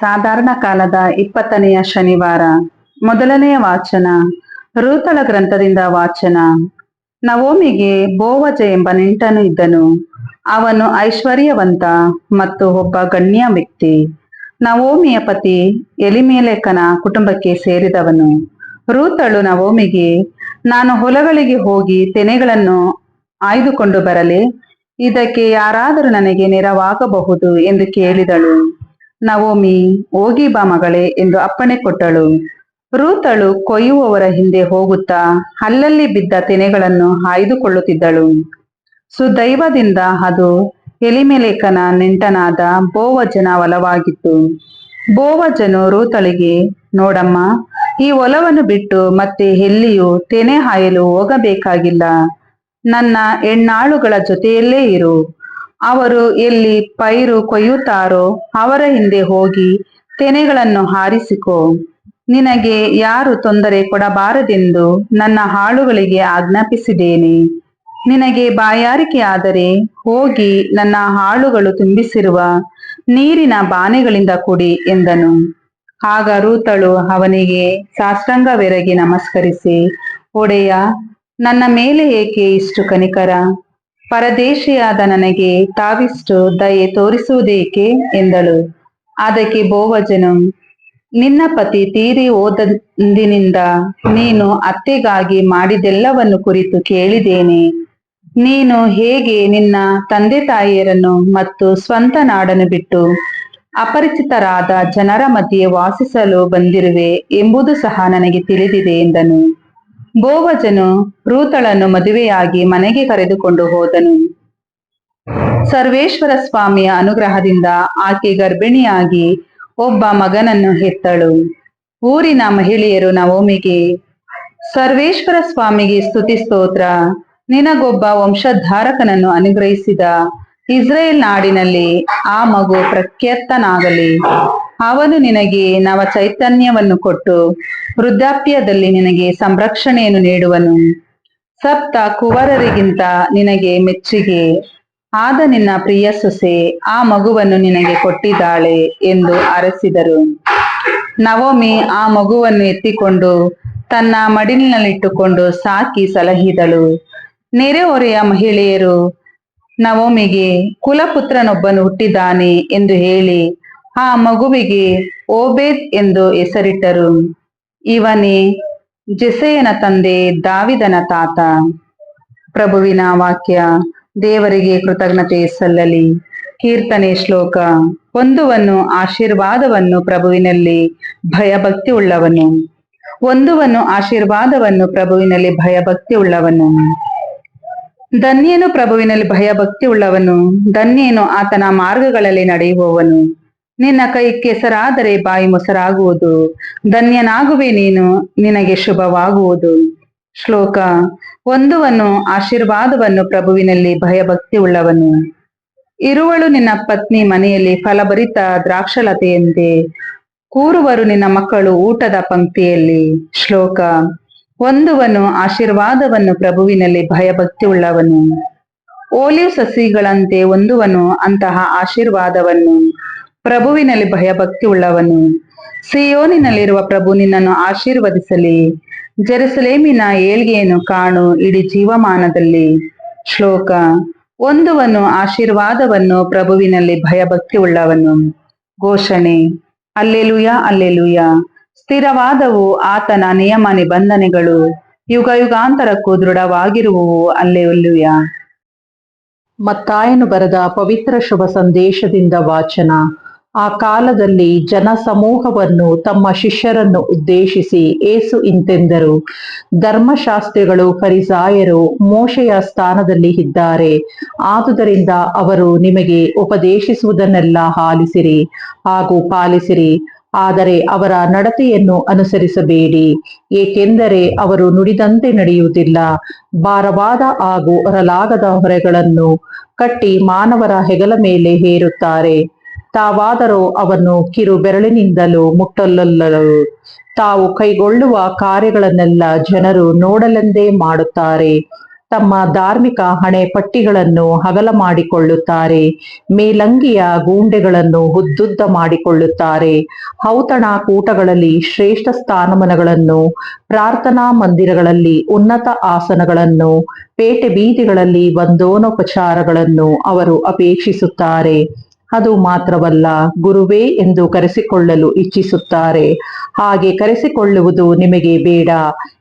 ಸಾಧಾರಣ ಕಾಲದ ಇಪ್ಪತ್ತನೆಯ ಶನಿವಾರ. ಮೊದಲನೆಯ ವಾಚನ. ರೂತಳ ಗ್ರಂಥದಿಂದ ವಾಚನ. ನವೋಮಿಗೆ ಬೋವಜ ಎಂಬ ನೆಂಟನು ಇದ್ದನು. ಅವನು ಐಶ್ವರ್ಯವಂತ ಮತ್ತು ಒಬ್ಬ ಗಣ್ಯ ವ್ಯಕ್ತಿ. ನವೋಮಿಯ ಪತಿ ಎಲಿಮೇಲೆಕನ ಕುಟುಂಬಕ್ಕೆ ಸೇರಿದವನು. ರೂತಳು ನವೋಮಿಗೆ, ನಾನು ಹೊಲಗಳಿಗೆ ಹೋಗಿ ತೆನೆಗಳನ್ನು ಆಯ್ದುಕೊಂಡು ಬರಲಿ, ಇದಕ್ಕೆ ಯಾರಾದರೂ ನನಗೆ ನೆರವಾಗಬಹುದು ಎಂದು ಕೇಳಿದಳು. ನವೋಮಿ, ಹೋಗಿ ಬಾ ಮಗಳೇ ಎಂದು ಅಪ್ಪಣೆ ಕೊಟ್ಟಳು. ರೂತಳು ಕೊಯ್ಯುವವರ ಹಿಂದೆ ಹೋಗುತ್ತಾ ಅಲ್ಲಲ್ಲಿ ಬಿದ್ದ ತೆನೆಗಳನ್ನು ಹಾಯ್ದುಕೊಳ್ಳುತ್ತಿದ್ದಳು. ಸುದೈವದಿಂದ ಅದು ಎಲಿಮೆಲೇಕನ ನೆಂಟನಾದ ಬೋವಜನ ಒಲವಾಗಿತ್ತು. ಬೋವಜನು ರೂತಳಿಗೆ, ನೋಡಮ್ಮ, ಈ ಒಲವನ್ನು ಬಿಟ್ಟು ಮತ್ತೆ ಎಲ್ಲಿಯೂ ತೆನೆ ಹಾಯಲು ಹೋಗಬೇಕಾಗಿಲ್ಲ. ನನ್ನ ಹೆಣ್ಣಾಳುಗಳ ಜೊತೆಯಲ್ಲೇ ಇರು. ಅವರು ಎಲ್ಲಿ ಪೈರು ಕೊಯ್ಯುತ್ತಾರೋ ಅವರ ಹಿಂದೆ ಹೋಗಿ ತೆನೆಗಳನ್ನು ಹಾರಿಸಿಕೊ. ನಿನಗೆ ಯಾರು ತೊಂದರೆ ಕೊಡಬಾರದೆಂದು ನನ್ನ ಹಾಳುಗಳಿಗೆ ಆಜ್ಞಾಪಿಸಿದ್ದೇನೆ. ನಿನಗೆ ಬಾಯಾರಿಕೆಯಾದರೆ ಹೋಗಿ ನನ್ನ ಹಾಳುಗಳು ತುಂಬಿಸಿರುವ ನೀರಿನ ಬಾನೆಗಳಿಂದ ಕುಡಿ ಎಂದನು. ಆಗ ರೂತಳು ಅವನಿಗೆ ಸಾಷ್ಟಾಂಗವೆರಗಿ ನಮಸ್ಕರಿಸಿ, ಒಡೆಯ, ನನ್ನ ಮೇಲೆ ಏಕೆ ಇಷ್ಟು ಕನಿಕರ? ಪರದೇಶಿಯಾದ ನನಗೆ ತಾವಿಷ್ಟು ದಯೆ ತೋರಿಸುವುದೇಕೆ? ಎಂದಳು. ಅದಕ್ಕೆ ಬೋವಜನು, ನಿನ್ನ ಪತಿ ತೀರಿ ಹೋದಂದಿನಿಂದ ನೀನು ಅತ್ತೆಗಾಗಿ ಮಾಡಿದೆಲ್ಲವನ್ನು ಕುರಿತು ಕೇಳಿದ್ದೇನೆ. ನೀನು ಹೇಗೆ ನಿನ್ನ ತಂದೆ ತಾಯಿಯರನ್ನು ಮತ್ತು ಸ್ವಂತ ನಾಡನ್ನು ಬಿಟ್ಟು ಅಪರಿಚಿತರಾದ ಜನರ ಮಧ್ಯೆ ವಾಸಿಸಲು ಬಂದಿರುವೆ ಎಂಬುದು ಸಹ ನನಗೆ ತಿಳಿದಿದೆ ಎಂದನು. ಬೋವಜನು ರೂತಳನ್ನು ಮದುವೆಯಾಗಿ ಮನೆಗೆ ಕರೆದುಕೊಂಡು ಹೋದನು. ಸರ್ವೇಶ್ವರ ಸ್ವಾಮಿಯ ಅನುಗ್ರಹದಿಂದ ಆಕೆ ಗರ್ಭಿಣಿಯಾಗಿ ಒಬ್ಬ ಮಗನನ್ನು ಹೆತ್ತಳು. ಊರಿನ ಮಹಿಳೆಯರು ನವೋಮಿಗೆ, ಸರ್ವೇಶ್ವರ ಸ್ವಾಮಿಗೆ ಸ್ತುತಿ ಸ್ತೋತ್ರ, ನಿನಗೊಬ್ಬ ವಂಶಧಾರಕನನ್ನು ಅನುಗ್ರಹಿಸಿದ ಇಸ್ರೇಲ್ ನಾಡಿನಲ್ಲಿ ಆ ಮಗು ಪ್ರಖ್ಯಾತನಾಗಲಿ. ಅವನು ನಿನಗೆ ನವ ಚೈತನ್ಯವನ್ನು ಕೊಟ್ಟು ವೃದ್ಧಾಪ್ಯದಲ್ಲಿ ನಿನಗೆ ಸಂರಕ್ಷಣೆಯನ್ನು ನೀಡುವನು. ಸಪ್ತ ಕುವರರಿಗಿಂತ ನಿನಗೆ ಮೆಚ್ಚುಗೆ. ಆದ ನಿನ್ನ ಪ್ರಿಯ ಸೊಸೆ, ಆ ಮಗುವನ್ನು ನಿನಗೆ ಕೊಟ್ಟಿದ್ದಾಳೆ ಎಂದು ಅರಸಿದರು. ನವೋಮಿ ಆ ಮಗುವನ್ನು ಎತ್ತಿಕೊಂಡು ತನ್ನ ಮಡಿಲಿನಲ್ಲಿಟ್ಟುಕೊಂಡು ಸಾಕಿ ಸಲಹಿದಳು. ನೆರೆಹೊರೆಯ ಮಹಿಳೆಯರು, ನವೋಮಿಗೆ ಕುಲಪುತ್ರನೊಬ್ಬನು ಹುಟ್ಟಿದ್ದಾನೆ ಎಂದು ಹೇಳಿ ಆ ಮಗುವಿಗೆ ಓಬೇದ್ ಎಂದು ಹೆಸರಿಟ್ಟರು. ಇವನೇ ಜೆಸೆಯನ ತಂದೆ ದಾವಿದನ ತಾತ. ಪ್ರಭುವಿನ ವಾಕ್ಯ, ದೇವರಿಗೆ ಕೃತಜ್ಞತೆ ಸಲ್ಲಲಿ. ಕೀರ್ತನೆ ಶ್ಲೋಕ ಒಂದುವನ್ನು ಆಶೀರ್ವಾದವನ್ನು ಪ್ರಭುವಿನಲ್ಲಿ ಭಯಭಕ್ತಿ ಉಳ್ಳವನು ಒಂದುವನ್ನು ಆಶೀರ್ವಾದವನ್ನು ಪ್ರಭುವಿನಲ್ಲಿ ಭಯಭಕ್ತಿ ಉಳ್ಳವನು ಧನ್ಯನು ಪ್ರಭುವಿನಲ್ಲಿ ಭಯಭಕ್ತಿ ಉಳ್ಳವನು ಧನ್ಯನು ಆತನ ಮಾರ್ಗಗಳಲ್ಲಿ ನಡೆಯುವವನು. ನಿನ್ನ ಕೈ ಕೆಸರಾದರೆ ಬಾಯಿ ಮೊಸರಾಗುವುದು. ಧನ್ಯನಾಗುವೆ ನೀನು, ನಿನಗೆ ಶುಭವಾಗುವುದು. ಶ್ಲೋಕ ಒಂದುವನ್ನು ಆಶೀರ್ವಾದವನ್ನು ಪ್ರಭುವಿನಲ್ಲಿ ಭಯಭಕ್ತಿ ಉಳ್ಳವನು ಇರುವಳು ನಿನ್ನ ಪತ್ನಿ ಮನೆಯಲ್ಲಿ ಫಲಭರಿತ ದ್ರಾಕ್ಷಲತೆಯಂತೆ. ಕೂರುವರು ನಿನ್ನ ಮಕ್ಕಳು ಊಟದ ಪಂಕ್ತಿಯಲ್ಲಿ. ಶ್ಲೋಕ ಒಂದುವನು ಆಶೀರ್ವಾದವನ್ನು ಪ್ರಭುವಿನಲ್ಲಿ ಭಯಭಕ್ತಿ ಉಳ್ಳವನು ಓಲಿವ್ ಸಸಿಗಳಂತೆ ಒಂದುವನು ಅಂತಹ ಆಶೀರ್ವಾದವನ್ನು. ಪ್ರಭುವಿನಲ್ಲಿ ಭಯಭಕ್ತಿ ಉಳ್ಳವನು. ಸಿಯೋನಿನಲ್ಲಿರುವ ಪ್ರಭು ನಿನ್ನನ್ನು ಆಶೀರ್ವದಿಸಲಿ. ಜೆರುಸಲೇಮಿನ ಏಳ್ಗೆಯನ್ನು ಕಾಣು, ಇಡೀ ಜೀವಮಾನದಲ್ಲಿ. ಶ್ಲೋಕ ಒಂದುವನು ಆಶೀರ್ವಾದವನ್ನು ಪ್ರಭುವಿನಲ್ಲಿ ಭಯಭಕ್ತಿ ಉಳ್ಳವನು. ಘೋಷಣೆ, ಅಲ್ಲೆಲುಯ ಅಲ್ಲೆಲುಯ, ಸ್ಥಿರವಾದವು ಆತನ ನಿಯಮ ನಿಬಂಧನೆಗಳು. ಯುಗ ಯುಗಾಂತರಕ್ಕೂ ದೃಢವಾಗಿರುವವು, ಅಲ್ಲೆಲುಯ. ಮತ್ತಾಯನು ಬರೆದ ಪವಿತ್ರ ಶುಭ ಸಂದೇಶದಿಂದ ವಾಚನ. ಆ ಕಾಲದಲ್ಲಿ ಜನ ಸಮೂಹವನ್ನು ತಮ್ಮ ಶಿಷ್ಯರನ್ನು ಉದ್ದೇಶಿಸಿ ಏಸು ಇಂತೆಂದರು, ಧರ್ಮಶಾಸ್ತ್ರಿಗಳು, ಫರಿಸಾಯರು ಮೋಶೆಯ ಸ್ಥಾನದಲ್ಲಿ ಇದ್ದಾರೆ. ಆದುದರಿಂದ ಅವರು ನಿಮಗೆ ಉಪದೇಶಿಸುವುದನ್ನೆಲ್ಲ ಹಾಲಿಸಿರಿ ಹಾಗೂ ಪಾಲಿಸಿರಿ. ಆದರೆ ಅವರ ನಡತೆಯನ್ನು ಅನುಸರಿಸಬೇಡಿ. ಏಕೆಂದರೆ ಅವರು ನುಡಿದಂತೆ ನಡೆಯುವುದಿಲ್ಲ. ಭಾರವಾದ ಹಾಗೂ ಹೊರಲಾಗದ ಹೊರೆಗಳನ್ನು ಕಟ್ಟಿ ಮಾನವರ ಹೆಗಲ ಮೇಲೆ ಹೇರುತ್ತಾರೆ. ತಾವಾದರೂ ಅವನ್ನು ಕಿರು ಬೆರಳಿನಿಂದಲೂ ತಾವು ಕೈಗೊಳ್ಳುವ ಕಾರ್ಯಗಳನ್ನೆಲ್ಲ ಜನರು ನೋಡಲೆಂದೇ ಮಾಡುತ್ತಾರೆ. ತಮ್ಮ ಧಾರ್ಮಿಕ ಹಣೆ ಪಟ್ಟಿಗಳನ್ನು ಹಗಲ ಮಾಡಿಕೊಳ್ಳುತ್ತಾರೆ. ಮೇಲಂಗಿಯ ಗೂಂಡೆಗಳನ್ನು ಉದ್ದುದ್ದ ಮಾಡಿಕೊಳ್ಳುತ್ತಾರೆ. ಔತಣ ಕೂಟಗಳಲ್ಲಿ ಶ್ರೇಷ್ಠ ಸ್ಥಾನಮಾನಗಳನ್ನು, ಪ್ರಾರ್ಥನಾ ಮಂದಿರಗಳಲ್ಲಿ ಉನ್ನತ ಆಸನಗಳನ್ನು, ಪೇಟೆ ಬೀದಿಗಳಲ್ಲಿ ಬಂದೋನೋಪಚಾರಗಳನ್ನು ಅವರು ಅಪೇಕ್ಷಿಸುತ್ತಾರೆ. ಅದು ಮಾತ್ರವಲ್ಲ ಗುರುವೇ ಎಂದು ಕರೆಸಿಕೊಳ್ಳಲು ಇಚ್ಛಿಸುತ್ತಾರೆ. ಹಾಗೆ ಕರೆಸಿಕೊಳ್ಳುವುದು ನಿಮಗೆ ಬೇಡ.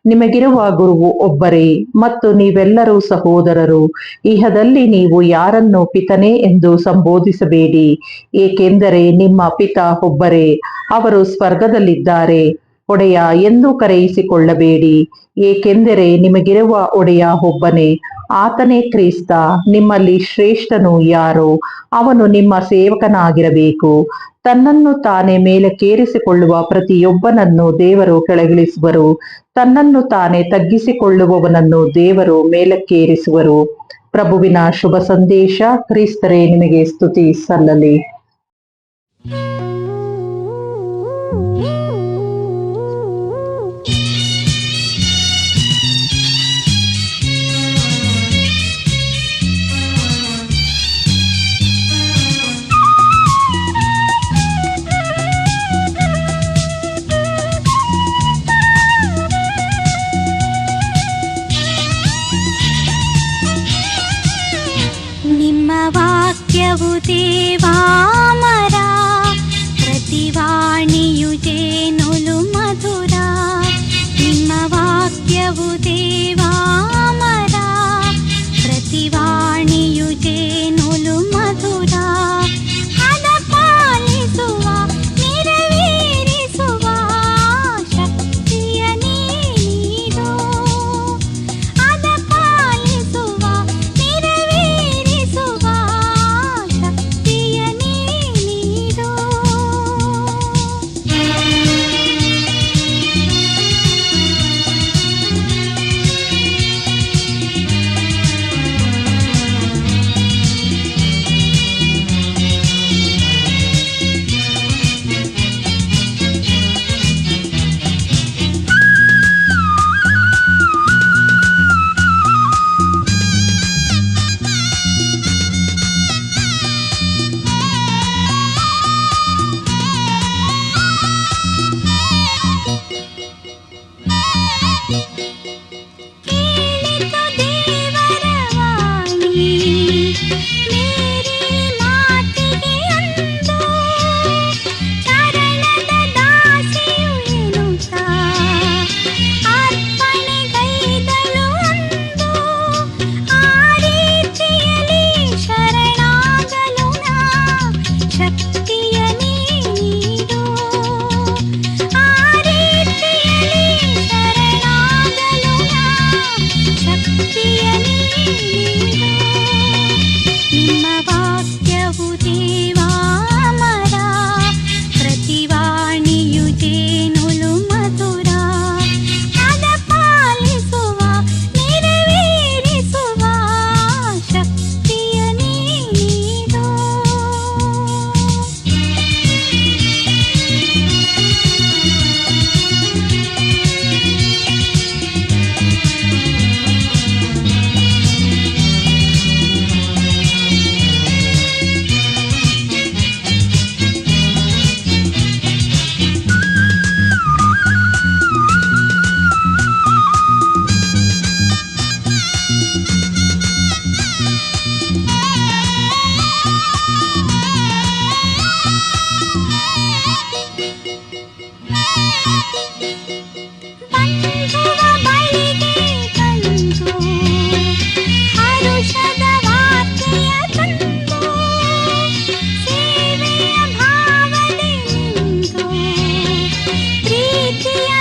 ನಿಮಗಿರುವ ಗುರುವು ಒಬ್ಬರೇ. ಮತ್ತು ನೀವೆಲ್ಲರೂ ಸಹೋದರರು. ಇಹದಲ್ಲಿ ನೀವು ಯಾರನ್ನು ಪಿತನೇ ಎಂದು ಸಂಬೋಧಿಸಬೇಡಿ. ಏಕೆಂದರೆ ನಿಮ್ಮ ಪಿತ ಒಬ್ಬರೇ. ಅವರು ಸ್ವರ್ಗದಲ್ಲಿದ್ದಾರೆ. ಒಡೆಯ ಎಂದು ಕರೆಯಿಸಿಕೊಳ್ಳಬೇಡಿ. ಏಕೆಂದರೆ ನಿಮಗಿರುವ ಒಡೆಯ ಒಬ್ಬನೇ. ಆತನೇ ಕ್ರಿಸ್ತ. ನಿಮ್ಮಲ್ಲಿ ಶ್ರೇಷ್ಠನು ಯಾರೋ? ಅವನು ನಿಮ್ಮ ಸೇವಕನಾಗಿರಬೇಕು. ತನ್ನನ್ನು ತಾನೇ ಮೇಲಕ್ಕೇರಿಸಿಕೊಳ್ಳುವ ಪ್ರತಿಯೊಬ್ಬನನ್ನು ದೇವರು ಕೆಳಗಿಳಿಸುವರು. ತನ್ನನ್ನು ತಾನೇ ತಗ್ಗಿಸಿಕೊಳ್ಳುವವನನ್ನು ದೇವರು ಮೇಲಕ್ಕೇರಿಸುವರು. ಪ್ರಭುವಿನ ಶುಭ ಸಂದೇಶ ಕ್ರಿಸ್ತರೇ ನಿಮಗೆ ಸ್ತುತಿ ಸಲ್ಲಲಿ. నీవు దేవామరా ప్రతివాణియు చేనులు మధురా. ನಿಮ್ಮ ವಾಕ್ಯವು ದೇವಾಮರ ಪ್ರತಿವಾ check देखिया